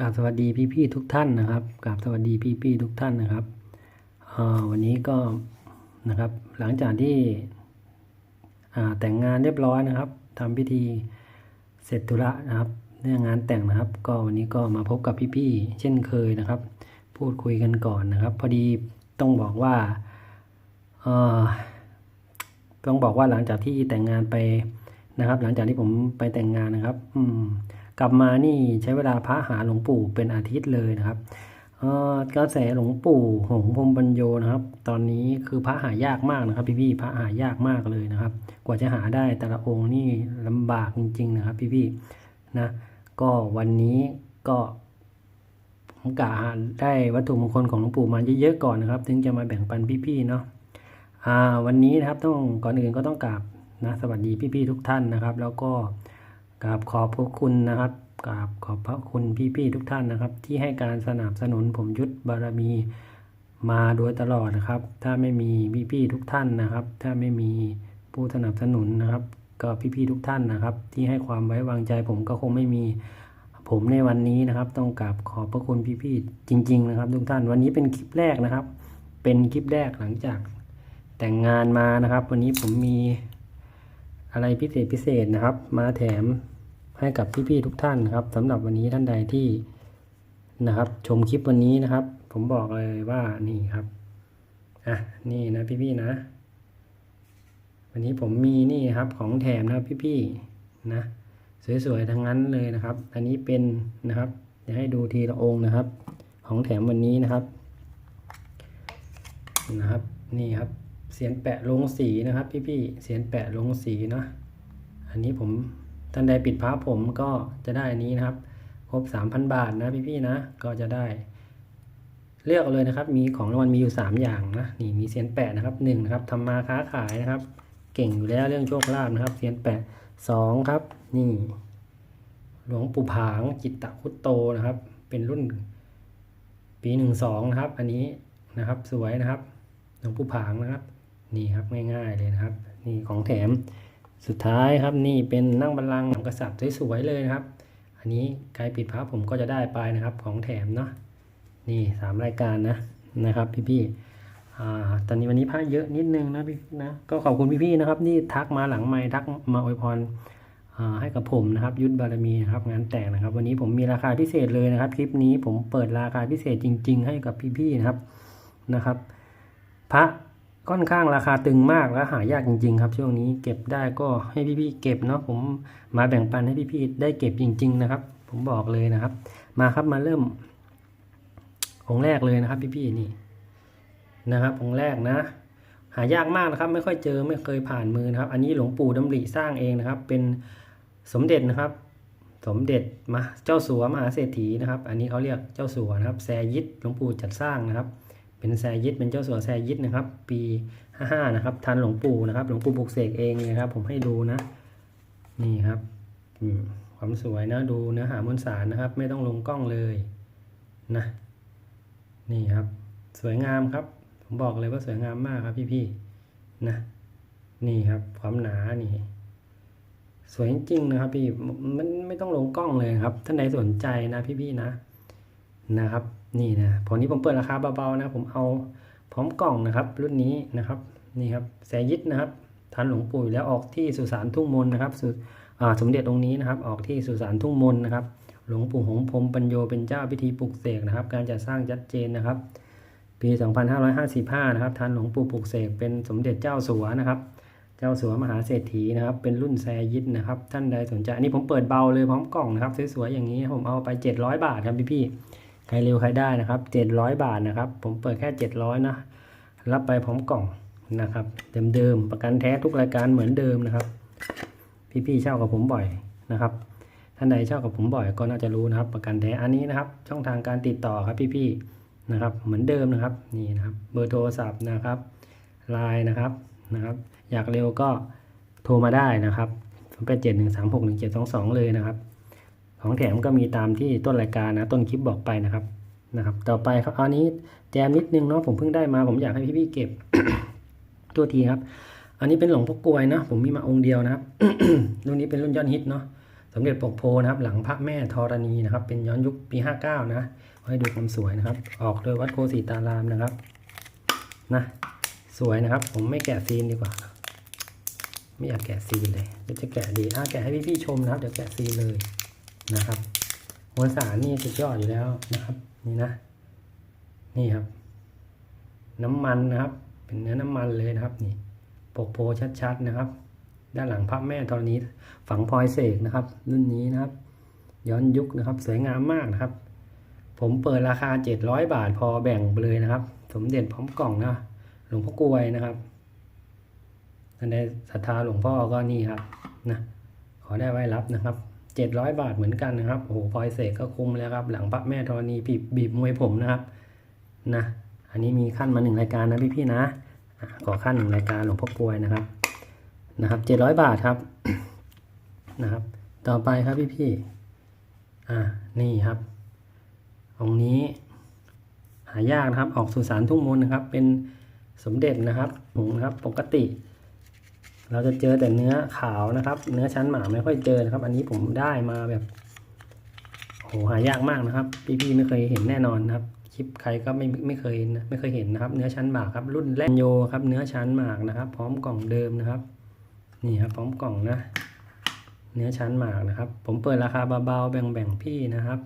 กราบสวัสดีพี่ๆทุกท่านนะครับกราบสวัสดีพี่ๆทุกท่านนะครับวันนี้ก็นะครับหลังจากที่แต่งงานเรียบร้อยนะครับทำพิธีเสร็จธุระนะครับเรื่องงานแต่งนะครับ ก็วันนี้ก็มาพบกับพี่ๆเช่นเคยนะครับ พูดคุยกันก่อนนะครับ พอดีต้องบอกว่าต้องบอกว่าหลังจากที่แต่งงานไปนะครับ หลังจากที่ผมไปแต่งงานนะครับ อืม กลับมานี่ใช้เวลาพระหาหลวงปู่เป็นอาทิตย์เลยนะครับเอ่อกระแสหลวงปู่หงพรมปัญโยนะครับ ตอนนี้คือพระหายากมากนะครับ พี่ๆพระหายากมากเลยนะครับ กว่าจะหาได้แต่ละองค์นี่ลำบากจริง ๆ นะครับ พี่ๆนะก็วันนี้ก็ผมกะได้วัตถุมงคลของหลวงปู่มาเยอะๆก่อนนะครับ ถึงจะมาแบ่งปันพี่ๆเนาะวันนี้นะครับต้องก่อนอื่นก็ต้องกราบนะสวัสดีพี่ๆทุกท่านนะครับ แล้วก็ กราบขอบพระคุณนะครับกราบขอบพระคุณพี่ๆทุกท่านนะครับ ที่ให้การสนับสนุนผมยุทธบารมีมาโดยตลอดนะครับ ถ้าไม่มีพี่ๆทุกท่านนะครับ ถ้าไม่มีผู้สนับสนุนนะครับ ก็พี่ๆทุกท่านนะครับ ที่ให้ความไว้วางใจผมก็คงไม่มีผมในวันนี้นะครับ ต้องกราบขอบพระคุณพี่ๆจริง ๆ นะครับ ทุกท่านวันนี้เป็นคลิปแรกนะครับ เป็นคลิปแรกหลังจากแต่งงานมานะครับ วันนี้ผมมีอะไรพิเศษพิเศษนะครับ มาแถม ให้กับพี่ๆทุกท่านนะครับสำหรับวันนี้ท่านใดที่นะครับ ชมคลิปวันนี้นะครับ ผมบอกเลยว่านี่ครับอะนี่นะพี่ๆนะ วันนี้ผมมีนี่ครับของแถมนะพี่ๆนะสวยๆทั้งนั้นเลยนะครับ อันนี้เป็นนะครับจะให้ดูทีละองค์นะครับ ของแถมวันนี้นะครับนะครับนี่ครับเสียนแปะลงสีนะครับ พี่ๆเสียนแปะลงสีเนาะอันนี้ผม ท่านใดปิดพระผมก็จะได้อันนี้นะครับ ครบ 3,000 บาทนะพี่ๆนะ ก็จะได้ เลือกเอาเลยนะครับ มีของรางวัลมีอยู่ 3 อย่างนะ นี่มีเสียนแปะนะครับหนึ่งนะครับทำมาค้าขายนะครับ เก่งอยู่แล้วเรื่องโชคลาภนะครับเสียนแปะสองครับ นี่ หลวงปู่ผางจิตตคุตโตนะครับ เป็นรุ่นปีหนึ่งสองนะครับ อันนี้นะครับสวยนะครับ หลวงปู่ผางนะครับ นี่ครับง่ายๆเลยนะครับ นี่ของแถม สุดท้ายครับนี่เป็นนั่งบัลลังก์ของกษัตริย์สวยๆเลยนะครับ อันนี้ใครปิดพระผมก็จะได้ไปนะครับของแถมเนาะนี่สามรายการนะนะครับพี่ๆอ่าตอนนี้วันนี้พระเยอะนิดนึงนะพี่นะก็ขอบคุณพี่ๆนะครับที่ทักมาหลังไม้ทักมาอวยพรอ่าให้กับผมนะครับยุทธบารมีนะครับงานแต่งนะครับ วันนี้ผมมีราคาพิเศษเลยนะครับ คลิปนี้ผมเปิดราคาพิเศษจริง ๆ ให้กับพี่ๆนะครับนะครับ พระ ค่อนข้างราคาตึงมากและหายากจริง ๆ ครับ ช่วงนี้เก็บได้ก็ให้พี่ๆเก็บเนาะผมมาแบ่งปันให้พี่ๆได้เก็บจริง ๆ นะครับ ผมบอกเลยนะครับ มาครับมาเริ่มองแรกเลยนะครับ พี่ๆนี่นะครับองแรกนะ หายากมากนะครับ ไม่ค่อยเจอไม่เคยผ่านมือนะครับ อันนี้หลวงปู่ดำริสร้างเองนะครับ เป็นสมเด็จนะครับ สมเด็จมาเจ้าสัวมหาเศรษฐีนะครับ อันนี้เขาเรียกเจ้าสัวนะครับแซยิดหลวงปู่จัดสร้างนะครับ เป็นแซยิดเป็นเจ้าสัวแซยิดนะครับ ปี55นะครับทันหลวงปู่นะครับ หลวงปู่ปลุกเสกเองเลยครับ ผมให้ดูนะ นี่ครับอืมความสวยนะดูเนื้อหามวลสารนะครับ ไม่ต้องลงกล้องเลยนะ นี่ครับ สวยงามครับ ผมบอกเลยว่าสวยงามมากครับพี่ๆนะ นี่ครับ ความหนานี่สวยจริงๆนะครับพี่มันไม่ต้องลงกล้องเลยครับ ท่านใดสนใจนะพี่ๆนะนะครับ นี่นะผลนี้ผมเปิดราคาเบาๆนะผมเอาพร้อมกล่องนะครับ รุ่นนี้นะครับนี่ครับแสยิดนะครับทันหลวงปู่อยู่แล้วออกที่สุสานทุ่งมนนะครับสุสมเด็จองค์นี้นะครับ ออกที่สุสานทุ่งมนนะครับ หลวงปู่หงส์พรมปัญโยเป็นเจ้าพิธีปลุกเสกนะครับ การจัดสร้างชัดเจนนะครับ ปี 2555 นะครับทันหลวงปู่ปลุกเสกเป็นสมเด็จเจ้าสัวนะครับ เจ้าสัวมหาเศรษฐีนะครับ เป็นรุ่นแซยิดนะครับ ท่านใดสนใจอันนี้ผมเปิดเบาเลยพร้อมกล่องนะครับสวยๆอย่างนี้ผมเอาไป 700 บาทครับพี่ๆ ใครเร็วใครได้นะครับ 700 บาทนะครับ ผมเปิดแค่ 700 นะ รับไปพร้อมกล่องนะครับ เดิมๆ ประกันแท้ทุกรายการเหมือนเดิมนะครับ พี่ๆเช่ากับผมบ่อยนะครับ ท่านใดเช่ากับผมบ่อยก็น่าจะรู้นะครับ ประกันแท้อันนี้นะครับ ช่องทางการติดต่อครับพี่ๆนะครับ เหมือนเดิมนะครับ นี่นะครับ เบอร์โทรศัพท์นะครับไลน์นะครับนะครับ อยากเร็วก็โทรมาได้นะครับ0 8 7 1 3 6 1 7 2 2 เลยนะครับ ของแถมก็มีตามที่ต้นรายการนะต้นคลิปบอกไปนะครับนะครับ ต่อไปครับอันนี้แจมนิดนึงเนาะผมเพิ่งได้มาผมอยากให้พี่ๆเก็บตัวทีครับ อันนี้เป็นหลวงพ่อกลวยเนาะผมมีมาองค์เดียวนะครับรุ่นนี้เป็นรุ่นยอดฮิตเนาะสมเด็จปกโพนะครับ หลังพระแม่ธรณีนะครับ เป็นย้อนยุคปี 59 นะให้ดูความสวยนะครับ ออกโดยวัดโคสีตารามนะครับนะสวยนะครับ ผมไม่แกะซีนดีกว่า ไม่อยากแกะซีนเลยเดี๋ยวจะแกะดีอะแกะให้พี่ๆชมนะครับ เดี๋ยวแกะซีนเลย นะครับมวสารนี่สุดยอดอยู่แล้วนะครับ นี่นะ นี่ครับ น้ำมันนะครับ เป็นเนื้อน้ำมันเลยนะครับ นี่ปกโพชัดๆนะครับ ด้านหลังพระแม่ธรณีฝังพลอยเสกนะครับ รุ่นนี้นะครับ ย้อนยุคนะครับ สวยงามมากนะครับ ผมเปิดราคา 700 บาทพอแบ่งเลยนะครับ สมเด็จพร้อมกล่องนะหลวงพ่อกลวยนะครับท่านใดศรัทธาหลวงพ่อก็นี่ครับนะขอได้ไว้รับนะครับ 700 บาทเหมือนกันนะครับโอ้โหพลอยเสกก็คุ้มแล้วครับ หลังพระแม่ธรณีบีบบีบมวยผมนะครับนะอันนี้มีขั้นมาหนึ่งรายการนะพี่ๆนะอะขอขั้นหนึ่งรายการหลวงพ่อกลวยนะครับนะครับเจ็ดร้อยบาทครับนะครับ ต่อไปครับพี่พี่ๆอ่านี่ครับองนี้ หายากนะครับออกสู่สารทุ่งมนนะครับ เป็นสมเด็จนะครับผงนะครับปกติ เราจะเจอแต่เนื้อขาวนะครับ เนื้อชั้นหมาไม่ค่อยเจอนะครับ อันนี้ผมได้มาแบบโหหายากมากนะครับ พี่ๆไม่เคยเห็นแน่นอนนะครับคลิปใครก็ไม่ไม่เคยไม่เคยเห็นนะครับ เนื้อชั้นหมากครับ รุ่นแรกโยครับ เนื้อชั้นหมากนะครับ พร้อมกล่องเดิมนะครับ นี่ครับพร้อมกล่องนะ เนื้อชั้นหมากนะครับ ผมเปิดราคาเบาๆแบ่งๆพี่นะครับ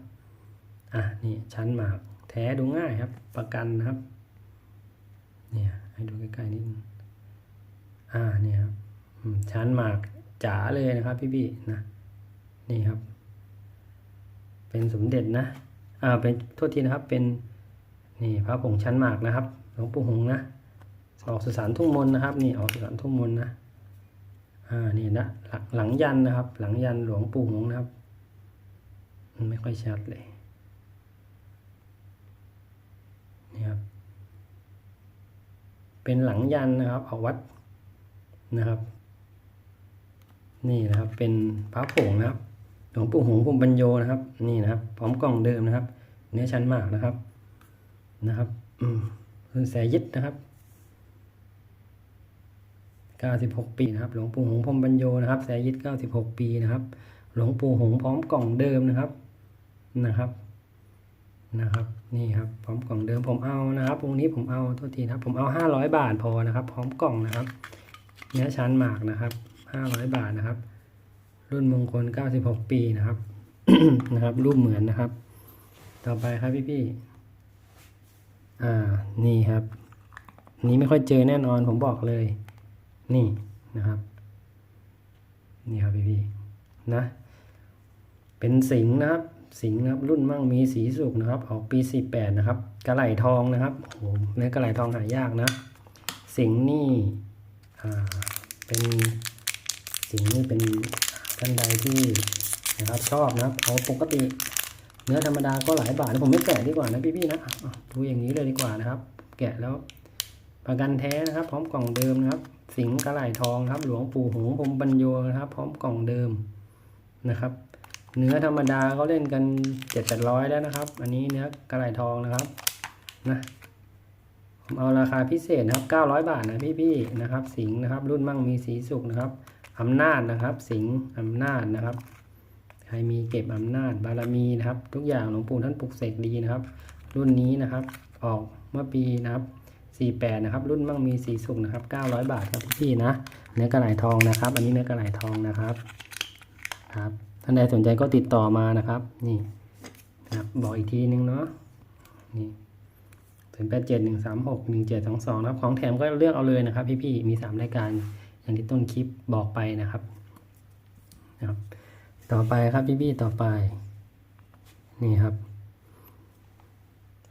อะนี่ชั้นหมากแท้ดูง่ายครับ ประกันนะครับ เนี่ยให้ดูใกล้ๆนิดอ่านี่ครับ ชั้นหมากจ๋าเลยนะครับ พี่ๆนะนี่ครับ เป็นสมเด็จนะอ่าเป็นโทษทีนะครับเป็นนี่พระผงชั้นหมากนะครับหลวงปู่หงนะออกสุสานทุ่งมนนะครับ นี่ออกสุสานทุ่งมนนะอ่านี่นะหลังหลังยันนะครับ หลังยันหลวงปู่หงนะครับมันไม่ค่อยชัดเลยนี่ครับเป็นหลังยันนะครับออกวัดนะครับ นี่นะครับ เป็นพระผงนะครับหลวงปู่หงส์ภูมิปัญโยนะครับ นี่นะครับ พร้อมกล่องเดิมนะครับ เนื้อชั้นมากนะครับนะครับอืมคุณแสยิดนะครับ96 ปีนะครับ หลวงปู่หงพรมบรรโยนะครับแสยิด96 ปีนะครับ หลวงปู่หงพร้อมกล่องเดิมนะครับนะครับนะครับ นี่ครับ พร้อมกล่องเดิมผมเอานะครับองค์นี้ผมเอาโทษทีนะครับ ผมเอา 500 บาทพอนะครับ พร้อมกล่องนะครับ เนื้อชั้นหมากนะครับ 500 บาทนะครับ รุ่นมงคล 96 ปีนะครับนะครับ รูปเหมือนนะครับ ต่อไปครับพี่พี่อ่านี่ครับ นี้ไม่ค่อยเจอแน่นอนผมบอกเลย นี่นะครับ นี่ครับพี่พี่นะ เป็นสิงห์นะครับ สิงห์นะครับ รุ่นมั่งมีสีสุกนะครับ ออกปี 48 นะครับ กระไหลทองนะครับโอ้โหเนื้อกระไหลทองหายากนะ สิงห์นี่อ่าเป็น สิงห์นี่เป็นท่านใดที่นะครับชอบนะครับเอาปกติเนื้อธรรมดาก็หลายบาทนะผมไม่แกะดีกว่านะพี่ๆนะอะดูอย่างนี้เลยดีกว่านะครับ แกะแล้วประกันแท้นะครับ พร้อมกล่องเดิมนะครับ สิงห์กระไหลทองครับ หลวงปู่หงพรมบรรโยนะครับ พร้อมกล่องเดิมนะครับ เนื้อธรรมดาเขาเล่นกันเจ็ดแปดร้อยแล้วนะครับ อันนี้เนื้อกระไหลทองนะครับนะผมเอาราคาพิเศษนะครับเก้าร้อยบาทนะพี่ๆนะครับ สิงห์นะครับ รุ่นมั่งมีสีสุกนะครับ อำนาจนะครับ สิงห์อำนาจนะครับ ใครมีเก็บอำนาจบารมีนะครับ ทุกอย่างหลวงปู่ท่านปลุกเสกดีนะครับ รุ่นนี้นะครับ ออกเมื่อปีนะครับ48นะครับ รุ่นมั่งมีสีสุกนะครับ900 บาทครับพี่ๆนะ เนื้อกระไหลทองนะครับ อันนี้เนื้อกระไหลทองนะครับครับท่านใดสนใจก็ติดต่อมานะครับ นี่นะครับบอกอีกทีนึงเนาะนี่ศูนย์แปดเจ็ดหนึ่งสามหกหนึ่งเจ็ดสองสองนะครับ ของแถมก็เลือกเอาเลยนะครับ พี่ๆมีสามรายการ อย่างที่ต้นคลิปบอกไปนะครับนะครับ ต่อไปครับพี่ๆต่อไป นี่ครับ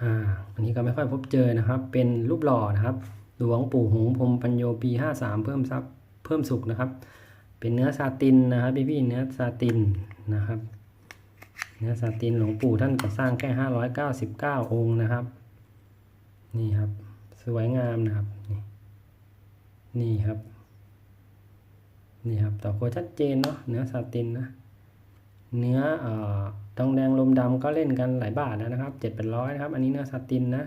อ่าอันนี้ก็ไม่ค่อยพบเจอนะครับ เป็นรูปหล่อนะครับหลวงปู่หงส์พรมปัญโยปี53เพิ่มซับเพิ่มสุขนะครับ เป็นเนื้อซาตินนะครับพี่พี่ๆเนื้อซาตินนะครับ เนื้อซาตินหลวงปู่ท่านก็สร้างแค่599องค์นะครับ นี่ครับ สวยงามนะครับ นี่ครับ นี่ครับต่อโคชัดเจนเนาะเนื้อซาตินนะเนื้ออทองแดงลมดำก็เล่นกันหลายบาทแล้วนะครับเจ็ดเป็นร้อยนะครับ อันนี้เนื้อซาตินนะ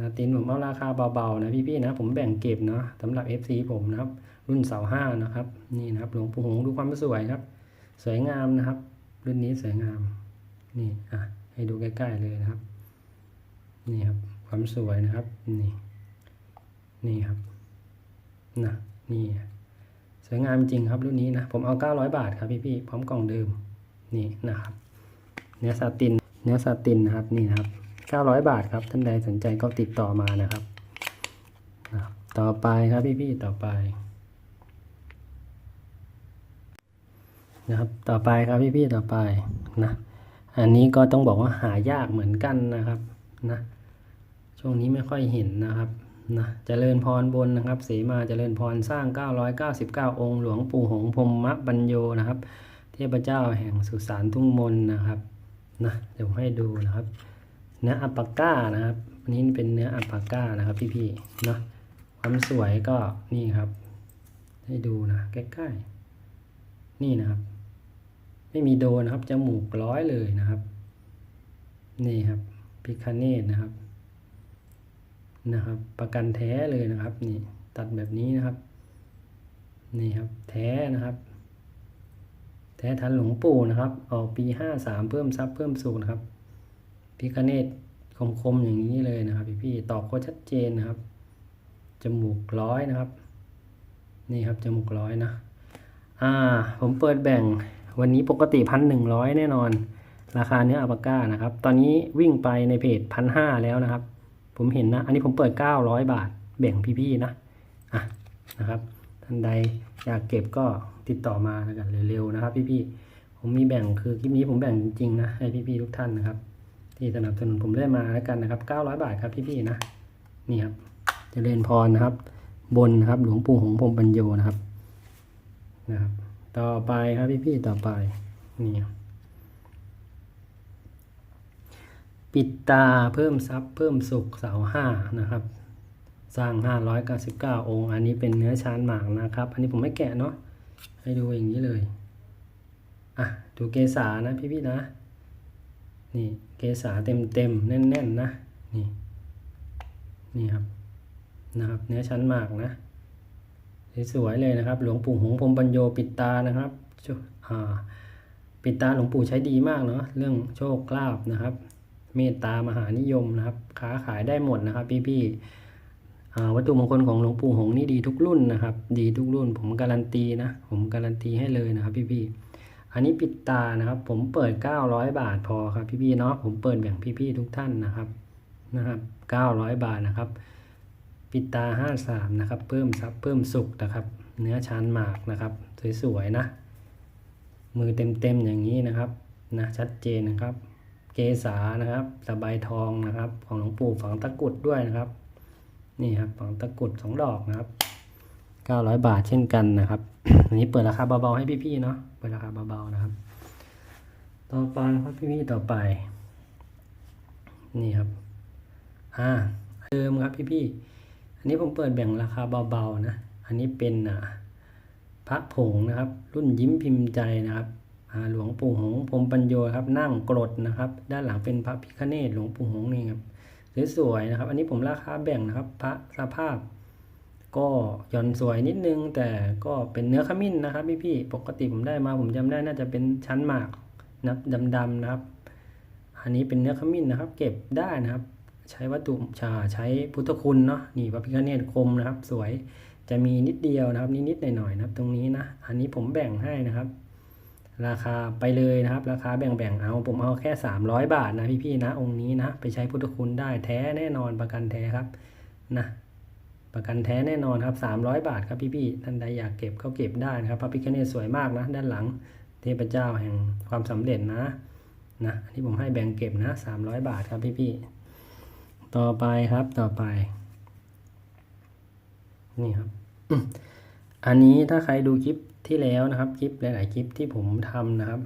ซาตินผมเอาราคาเบาๆนะพี่ๆนะ ผมแบ่งเก็บเนาะสำหรับ FC ผมนะครับ รุ่นเสาห้านะครับนี่นะครับหลวงปู่หงดูความสวยครับ สวยงามนะครับ รุ่นนี้สวยงามนี่อะให้ดูใกล้ๆเลยนะครับนี่ครับความสวยนะครับนี่นี่ครับนะนี่ สวยงามจริงครับรุ่นนี้นะ ผมเอา 900 บาทครับพี่ๆพร้อมกล่องเดิมนี่นะครับ เนื้อซาติน เนื้อซาตินนะครับนี่นะครับ 900 บาทครับ ท่านใดสนใจก็ติดต่อมานะครับนะครับ ต่อไปครับพี่ๆต่อไปนะครับ ต่อไปครับพี่ๆต่อไปนะ อันนี้ก็ต้องบอกว่าหายากเหมือนกันนะครับนะ ช่วงนี้ไม่ค่อยเห็นนะครับ นะเจริญพรบนนะครับเสมาเจริญพรสร้าง 999 องค์ หลวงปู่หงส์พรหมบัญโยนะครับ เทพเจ้าแห่งสุสานทุ่งมนนะครับนะเดี๋ยวให้ดูนะครับเนื้ออัปปาก้านะครับอันนี้เป็นเนื้ออัปปาก้านะครับพี่ๆนะความสวยก็นี่ครับ ให้ดูนะใกล้ๆนี่นะครับ ไม่มีโดนนะครับจมูกร้อยเลยนะครับ นี่ครับพิคาเนตนะครับ นะครับ ประกันแท้เลยนะครับนี่ตัดแบบนี้นะครับนี่ครับแท้นะครับ แท้ทันหลวงปู่นะครับ ออกปีห้าสามเพิ่มทรัพย์เพิ่มสุขนะครับพิคเนตคมๆอย่างนี้เลยนะครับ พี่ๆตอกโคชัดเจนนะครับจมูกร้อยนะครับ นี่ครับจมูกร้อยนะอ่า ผมเปิดแบ่งวันนี้ปกติพันหนึ่งร้อยแน่นอน ราคาเนื้ออัปปาก้านะครับ ตอนนี้วิ่งไปในเพจพันห้าแล้วนะครับ ผมเห็นนะ อันนี้ผมเปิดเก้าร้อยบาท แบ่งพี่ๆนะ อะนะครับ ท่านใดอยากเก็บก็ติดต่อมาแล้วกันเร็วๆนะครับ พี่ๆ ผมมีแบ่งคือคลิปนี้ผมแบ่งจริงๆนะให้พี่ๆทุกท่านนะครับ ที่สนับสนุนผมได้มาแล้วกันนะครับ 900 บาทครับพี่ๆนะ นี่ครับเจริญพรนะครับ บนนะครับหลวงปู่หงพรมปัญโยนะครับ นะครับ ต่อไปครับพี่ๆต่อไปนี่ครับ ปิดตาเพิ่มทรัพย์เพิ่มสุขเสาห้านะครับ สร้าง 599 องค์ อันนี้เป็นเนื้อชานหมากนะครับ อันนี้ผมไม่แกะเนาะให้ดูอย่างนี้เลยอะดูเกษานะพี่ๆนะ นี่เกษาเต็มเต็มๆแน่นๆนะนี่นี่ครับนะครับ เนื้อชั้นหมากนะสวยๆเลยนะครับ หลวงปู่หงส์พรมปัญโยปิดตานะครับชอ่าปิดตาหลวงปู่ใช้ดีมากเนาะเรื่องโชคลาภนะครับ เมตตามหานิยมนะครับค้าขายได้หมดนะครับ พี่ๆวัตถุมงคลของหลวงปู่หงส์นี่ดีทุกรุ่นนะครับ ดีทุกรุ่น ผมการันตีนะ ผมการันตีให้เลยนะครับ พี่ๆอันนี้ปิดตานะครับ ผมเปิด 900 บาทพอครับพี่ๆเนาะผมเปิดแบ่งพี่ๆทุกท่านนะครับนะครับ 900 บาทนะครับ ปิดตา 53 นะครับ เพิ่มซับเพิ่มสุกนะครับ เนื้อชานหมากนะครับ สวยๆนะ มือเต็มๆอย่างนี้นะครับนะชัดเจนนะครับ เกษานะครับสบายทองนะครับ ของหลวงปู่ฝังตะกุดด้วยนะครับ นี่ครับฝังตะกุดสองดอกนะครับ900บาทเช่นกันนะครับอันนี้เปิดราคาเบาๆให้พี่ๆเนาะเปิดราคาเบาๆนะครับ ต่อไปครับพี่ๆต่อไป นี่ครับอ่าเดิมครับพี่ๆอันนี้ผมเปิดแบ่งราคาเบาๆนะ อันนี้เป็นอ่าพระผงนะครับ รุ่นยิ้มพิมพ์ใจนะครับ หลวงปู่หงส์พรมปัญโยครับนั่งกรดนะครับ ด้านหลังเป็นพระพิฆเนศหลวงปู่หงส์นี่ครับสวยๆนะครับ อันนี้ผมราคาแบ่งนะครับ พระสภาพ ก็หย่อนสวยนิดนึง แต่ก็เป็นเนื้อขมิ้นนะครับพี่ๆปกติผมได้มาผมจำได้น่าจะเป็นชั้นหมากนับดำๆนะครับ อันนี้เป็นเนื้อขมิ้นนะครับ เก็บได้นะครับ ใช้วัตถุชาใช้พุทธคุณเนาะนี่พระพิฆเนศคมนะครับ สวยจะมีนิดเดียวนะครับนิดๆหน่อยๆนะครับ ตรงนี้นะอันนี้ผมแบ่งให้นะครับ ราคาไปเลยนะครับ ราคาแบ่งๆเอา ผมเอาแค่ 300 บาทนะพี่ๆนะ องค์นี้นะ ไปใช้พุทธคุณได้แท้แน่นอนประกันแท้ครับนะประกันแท้แน่นอนครับ 300 บาทครับพี่ๆท่านใดอยากเก็บก็เก็บได้นะครับพระพิฆเนศสวยมากนะ ด้านหลังเทพเจ้าแห่งความสำเร็จนะนะอันนี้ผมให้แบ่งเก็บนะ 300 บาทครับพี่ๆต่อไปครับต่อไป นี่ครับ อันนี้ถ้าใครดูคลิป ที่แล้วนะครับคลิปหลาย ๆ คลิปที่ผมทำนะครับ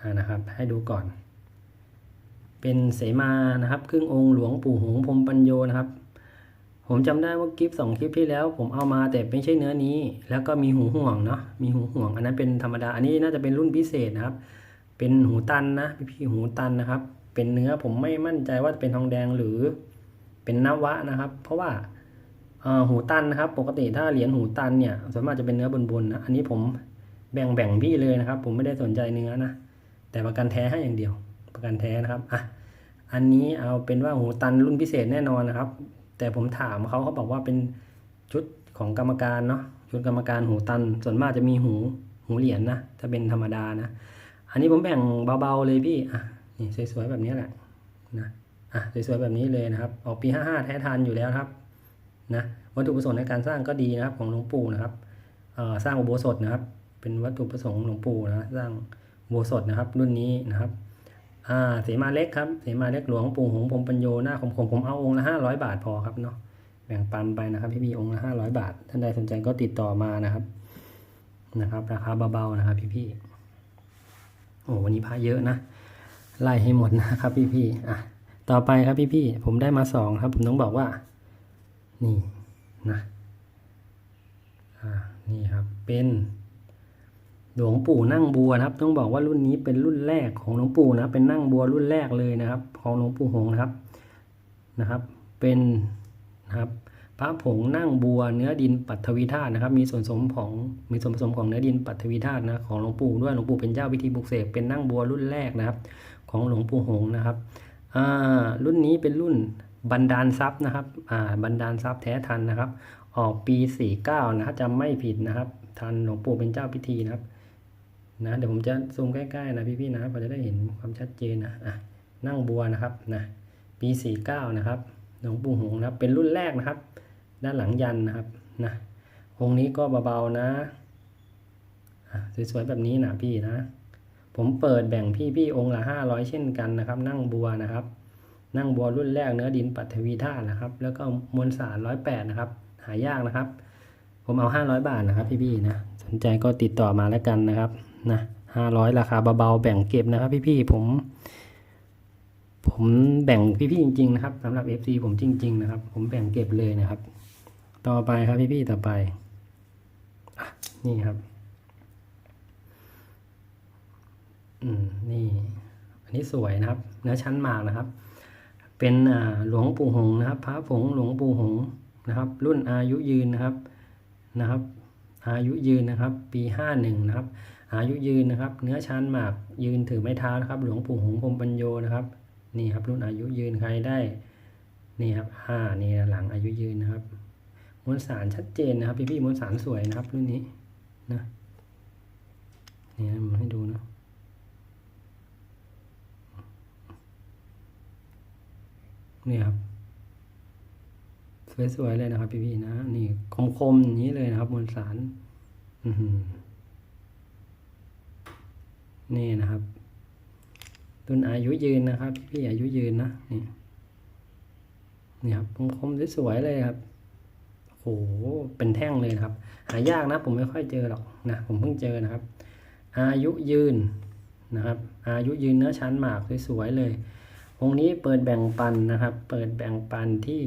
อ่านะครับ ให้ดูก่อน เป็นเสมานะครับครึ่งองค์หลวงปู่หงส์พรมปัญโยนะครับ ผมจำได้ว่าคลิปสองคลิปที่แล้ว ผมเอามาแต่ไม่ใช่เนื้อนี้ แล้วก็มีหูห่วงเนาะมีหูห่วง อันนั้นเป็นธรรมดาอันนี้น่าจะเป็นรุ่นพิเศษนะครับ เป็นหูตันนะพี่พี่หูตันนะครับ เป็นเนื้อผมไม่มั่นใจว่าเป็นทองแดงหรือเป็นนวะนะครับ เพราะว่า หูตันนะครับ ปกติถ้าเหรียญหูตันเนี่ยส่วนมากจะเป็นเนื้อบนๆนะอันนี้ผมแบ่งแบ่งพี่เลยนะครับ ผมไม่ได้สนใจเนื้อนะแต่ประกันแท้ให้อย่างเดียว ประกันแท้นะครับอะอันนี้เอาเป็นว่าหูตันรุ่นพิเศษแน่นอนนะครับ แต่ผมถามเขาเขาบอกว่าเป็นชุดของกรรมการเนาะชุดกรรมการหูตัน ส่วนมากจะมีหูหูเหรียญนะถ้าเป็นธรรมดานะ อันนี้ผมแบ่งเบาๆเลยพี่อะนี่สวยๆแบบนี้แหละนะอะสวยๆแบบนี้เลยนะครับ ออกปี 55 แท้ทันอยู่แล้วครับ นะวัตถุประสงค์ในการสร้างก็ดีนะครับของหลวงปู่นะครับสร้างอุโบสถนะครับ เป็นวัตถุประสงค์หลวงปู่นะสร้างอุโบสถนะครับ รุ่นนี้นะครับเสมาเล็กครับเสมาเล็กหลวงปู่หงส์พมปัญโยหน้าคมๆผมเอาองค์ละห้าร้อยบาทพอครับเนาะแบ่งปันไปนะครับพี่พี่องค์ละห้าร้อยบาท ท่านใดสนใจก็ติดต่อมานะครับนะครับ ราคาเบาๆนะครับ พี่พี่โอ้วันนี้พระเยอะนะไล่ให้หมดนะครับ พี่พี่อะต่อไปครับพี่พี่ผมได้มาสองครับ ผมต้องบอกว่า นี่นะอ่านี่ครับเป็นหลวงปู่นั่งบัวนะครับ ต้องบอกว่ารุ่นนี้เป็นรุ่นแรกของหลวงปู่นะเป็นนั่งบัวรุ่นแรกเลยนะครับ ของหลวงปู่หงนะครับนะครับ เป็นนะครับพระผงนั่งบัวเนื้อดินปัทวีธาตุนะครับ มีส่วนผสมของมีส่วนผสมของเนื้อดินปัทวีธาตุนะของหลวงปู่ด้วยหลวงปู่เป็นเจ้าพิธีบุกเสกเป็นนั่งบัวรุ่นแรกนะครับ ของหลวงปู่หงนะครับอ่ารุ่นนี้เป็นรุ่น บันดาลทรัพย์นะครับอ่าบันดาลทรัพย์แท้ทันนะครับ ออกปี 49นะครับจำไม่ผิดนะครับ ทันหลวงปู่เป็นเจ้าพิธีนะครับนะเดี๋ยวผมจะซูมใกล้ๆนะพี่ๆนะเราจะได้เห็นความชัดเจนนะอะนั่งบัวนะครับนะปี 49 นะครับหลวงปู่หงส์นะครับเป็นรุ่นแรกนะครับ ด้านหลังยันนะครับนะองค์นี้ก็เบาๆนะอะสวยๆแบบนี้นะพี่นะ ผมเปิดแบ่งพี่ๆองค์ละ500 เช่นกันนะครับ นั่งบัวนะครับ นั่งบัวรุ่นแรกเนื้อดินปัทวีธาตุนะครับ แล้วก็มวลสาร108นะครับ หายากนะครับ ผมเอา500บาทนะครับ พี่ๆนะ สนใจก็ติดต่อมาแล้วกันนะครับ นะ500ราคาเบาๆแบ่งเก็บนะครับ พี่ๆผม ผมแบ่งพี่ๆจริง ๆ นะครับสำหรับ FC ผมจริง ๆ นะครับ ผมแบ่งเก็บเลยนะครับ ต่อไปครับพี่ๆต่อไปนี่ครับ อืม นี่ อันนี้สวยนะครับ เนื้อชั้นหมากนะครับ เป็นหลวงปู่หงนะครับ พระผงหลวงปู่หงนะครับ รุ่นอายุยืนนะครับนะครับ อายุยืนนะครับ ปีห้าหนึ่งนะครับ อายุยืนนะครับ เนื้อชั้นหมากยืนถือไม้เท้านะครับ หลวงปู่หงพรมปัญโยนะครับนี่ครับ รุ่นอายุยืนใครได้นี่ครับห้านี่หลังอายุยืนนะครับมวลสารชัดเจนนะครับ พี่พี่ๆมวลสารสวยนะครับรุ่นนี้นะนี่นะผมให้ดูนะ นี่ครับ สวยๆเลยนะครับ พี่ๆนะ นี่คมๆอย่างนี้เลยนะครับ มวลสารนี่นะครับต้นอายุยืนนะครับ พี่ๆอายุยืนนะนี่นี่ครับคมๆสวยๆเลยครับโอ้โหเป็นแท่งเลยนะครับ หายากนะ ผมไม่ค่อยเจอหรอกนะผมเพิ่งเจอนะครับ อายุยืนนะครับ อายุยืนเนื้อชั้นหมากสวยๆเลย องค์นี้เปิดแบ่งปันนะครับ เปิดแบ่งปันที่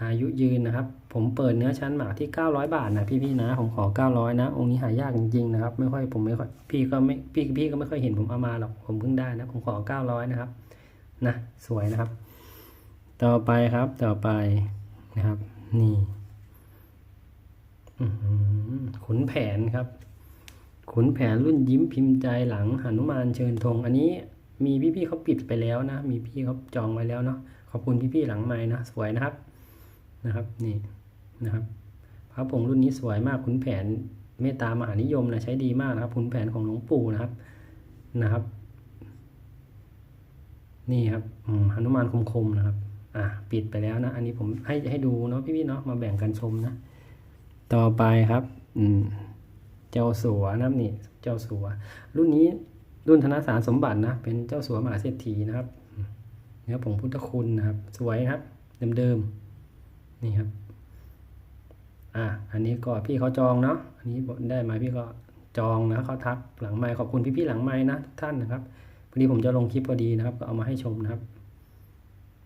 อายุยืนนะครับ ผมเปิดเนื้อชั้นหมากที่ 900 บาทนะพี่ๆนะ ผมขอ 900 นะ องค์นี้หายากจริงๆนะครับ ไม่ค่อยผมไม่ค่อยพี่ก็ไม่พี่พี่ก็ไม่ค่อยเห็นผมเอามาหรอกผมเพิ่งได้นะ ผมขอ 900 นะครับนะสวยนะครับ ต่อไปครับต่อไปนะครับ นี่ขุนแผนครับ ขุนแผนรุ่นยิ้มพิมพ์ใจหลังหนุมานเชิญธงอันนี้ มีพี่ๆเขาปิดไปแล้วนะ มีพี่เขาจองไว้แล้วเนาะขอบคุณพี่ๆหลังไม้นะสวยนะครับนะครับนี่นะครับพระผงรุ่นนี้สวยมากขุนแผนเมตตามหานิยมนะใช้ดีมากนะครับขุนแผนของหลวงปู่นะครับนะครับ นี่ครับอืมหนุมานคมๆนะครับ อะปิดไปแล้วนะ อันนี้ผมให้ให้ดูเนาะพี่ๆเนาะมาแบ่งกันชมนะ ต่อไปครับ อืม เจ้าสัวนะครับนี่ เจ้าสัว รุ่นนี้ รุ่นธนสารสมบัตินะ เป็นเจ้าสัวมหาเศรษฐีนะครับเนื้อผงพุทธคุณนะครับ สวยครับ เดิมๆนี่ครับ อะอันนี้ก็พี่เขาจองเนาะอันนี้ได้มาพี่ก็จองนะเขาทักหลังไมค์ขอบคุณพี่ๆหลังไม้นะท่านนะครับพอดีผมจะลงคลิปพอดีนะครับ ก็เอามาให้ชมนะครับ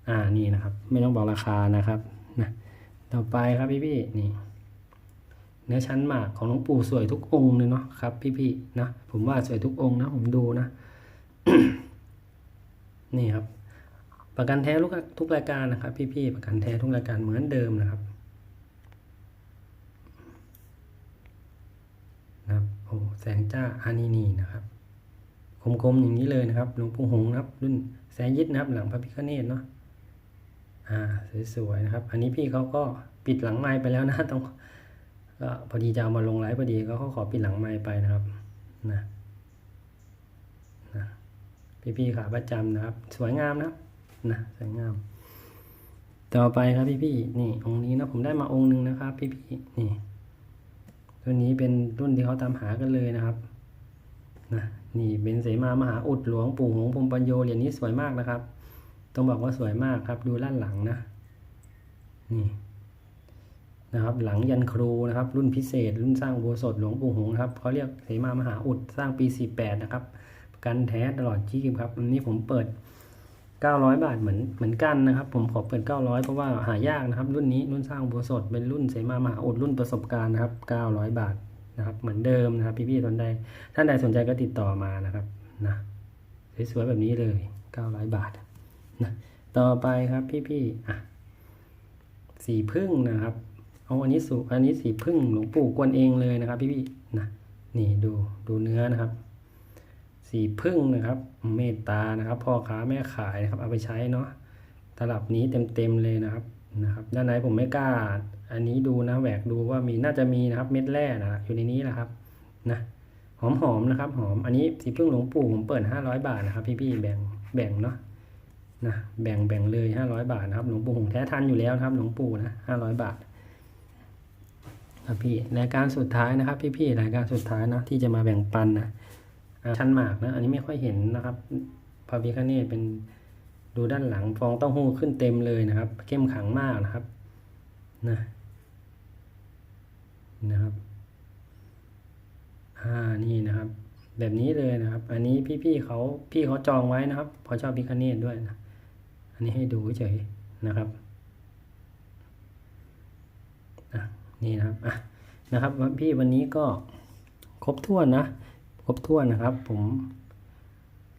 อ่านี่นะครับ ไม่ต้องบอกราคานะครับนะต่อไปครับพี่ๆนี่ เนื้อชั้นหมากของหลวงปู่สวยทุกองค์เลยเนาะครับ พี่ๆนะผมว่าสวยทุกองค์นะผมดูนะนี่ครับ ประกันแท้ทุกทุกรายการนะครับ พี่ๆประกันแท้ทุกรายการเหมือนเดิมนะครับนะครับโอ้แสงจ้าอานีนีนะครับคมๆอย่างนี้เลยนะครับหลวงปู่หงนะครับ รุ่นแสยิดนะครับ หลังพระพิฆเนศเนาะอ่าสวยๆนะครับ อันนี้พี่เขาก็ปิดหลังไม้ไปแล้วนะต้อง ก็พอดีจะเอามาลงไลฟ์พอดีก็เขาขอปิดหลังไม้ไปนะครับนะนะพี่ๆขาประจำนะครับ สวยงามนะนะสวยงาม ต่อไปครับพี่ๆนี่องค์นี้นะผมได้มาองค์หนึ่งนะครับ พี่ๆนี่ตัวนี้เป็นรุ่นที่เขาตามหากันเลยนะครับนะนี่เป็นเสมามหาอุดหลวงปู่หงพรมปัญโยเหรียญนี้สวยมากนะครับ ต้องบอกว่าสวยมากครับ ดูด้านหลังนะ นี่ นะครับ หลังยันครูนะครับ รุ่นพิเศษ รุ่นสร้างโบสถหลวงปู่หงนะครับเขาเรียกเสมามหาอุดสร้างปี 48 นะครับกันแท้ตลอดชีพครับอันนี้ผมเปิด 900 บาทเหมือนเหมือนกันนะครับ ผมขอเปิด 900 เพราะว่าหายากนะครับ รุ่นนี้รุ่นสร้างโบสถเป็นรุ่นเสมามหาอุดรุ่นประสบการณ์นะครับ 900 บาทนะครับเหมือนเดิมนะครับ พี่ๆท่านใดท่านใดสนใจก็ติดต่อมานะครับนะสวยๆแบบนี้เลย 900 บาทนะต่อไปครับพี่ๆอะสีพึ่งนะครับ เอาอันนี้สูอันนี้สีพึ่งหลวงปู่กวนเองเลยนะครับ พี่ๆนะนี่ดูดูเนื้อนะครับ สีพึ่งนะครับ เมตตานะครับพ่อค้าแม่ขายนะครับ เอาไปใช้เนาะตลับนี้เต็มๆเลยนะครับนะครับ ด้านในผมไม่กล้า อันนี้ดูนะแหวกดูว่ามีน่าจะมีนะครับ เม็ดแร่นะอยู่ในนี้แหละครับนะหอมๆนะครับ หอมอันนี้สีพึ่งหลวงปู่ผมเปิด500บาทนะครับ พี่ๆแบ่งแบ่งเนาะนะแบ่งแบ่งเลย500บาทนะครับหลวงปู่หงแท้ทันอยู่แล้วนะครับ หลวงปู่นะ500บาท ครับพี่รายการสุดท้ายนะครับ พี่ๆรายการสุดท้ายนะที่จะมาแบ่งปันนะชั้นหมากนะอันนี้ไม่ค่อยเห็นนะครับพระพิฆเนศเป็นดูด้านหลังฟองเต้าหู้ขึ้นเต็มเลยนะครับ เข้มขังมากนะครับนะนะครับอ่านี่นะครับ แบบนี้เลยนะครับ อันนี้พี่ๆเขาพี่เขาจองไว้นะครับเพอชอบพิฆเนศด้วยนะอันนี้ให้ดูเฉยนะครับอะ นี่นะครับอะนะครับพี่วันนี้ก็ครบถ้วนนะ ครบถ้วนนะครับ ผม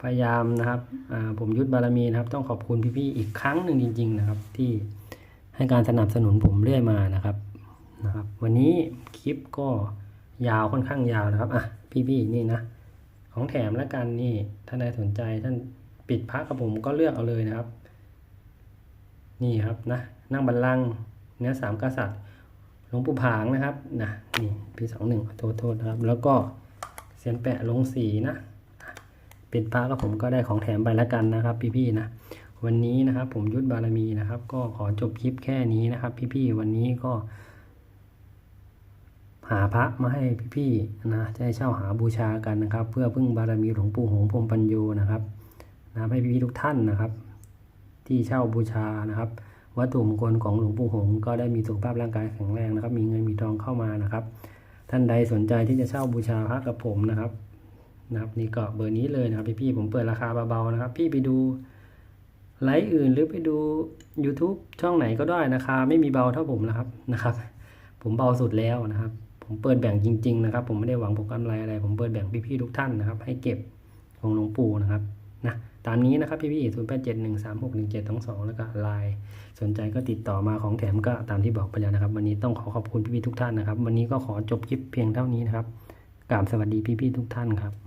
พยายามนะครับผมยุทธบารมีนะครับ ต้องขอบคุณพี่ๆอีกครั้งหนึ่งจริง ๆ นะครับ ที่ให้การสนับสนุนผมเรื่อยมานะครับนะครับ วันนี้คลิปก็ยาวค่อนข้างยาวนะครับอะพี่ๆนี่นะ ของแถมแล้วกันนี่ถ้านใดสนใจท่านปิดพักกับผมก็เลือกเอาเลยนะครับ นี่ครับนะนั่งบัลลังก์เนื้อสามกษัตริย์ หลวงปู่ผางนะครับนะนี่ปีสองหนึ่งโทษโทษนะครับ แล้วก็เสียนแปะลงสีนะปิดฟ้าก็ผมก็ได้ของแถมไปแล้วกันนะครับ พี่ๆนะวันนี้นะครับผมยุทธบารมีนะครับ ก็ขอจบคลิปแค่นี้นะครับ พี่ๆวันนี้ก็หาพระมาให้พี่ๆนะจะให้เช่าหาบูชากันนะครับ เพื่อพึ่งบารมีหลวงปู่หงพรมปัญโยนะครับนะให้พี่ๆทุกท่านนะครับ ที่เช่าบูชานะครับ วัตถุมงคลของหลวงปู่หงก็ได้มีสุขภาพร่างกายแข็งแรงนะครับ มีเงินมีทองเข้ามานะครับ ท่านใดสนใจที่จะเช่าบูชาพระกับผมนะครับนะครับ นี่ก็เบอร์นี้เลยนะครับพี่ๆผมเปิดราคาเบาๆนะครับ พี่ไปดูไลฟ์อื่นหรือไปดู YouTube ช่องไหนก็ได้ราคาไม่มีเบาเท่าผมนะครับนะครับ ผมเบาสุดแล้วนะครับ ผมเปิดแบ่งจริง ๆ นะครับ ผมไม่ได้หวังผลกำไรอะไร ผมเปิดแบ่งพี่ๆทุกท่านนะครับ ให้เก็บของหลวงปู่นะครับนะ ตามนี้นะครับพี่ๆศูนย์แปดเจ็ดหนึ่งสามหกหนึ่งเจ็ดสองสองแล้วก็ไลน์สนใจก็ติดต่อมาของแถมก็ตามที่บอกไปแล้วนะครับ วันนี้ต้องขอขอบคุณพี่พี่ทุกท่านนะครับ วันนี้ก็ขอจบคลิปเพียงเท่านี้นะครับกราบสวัสดีพี่พี่ทุกท่านครับ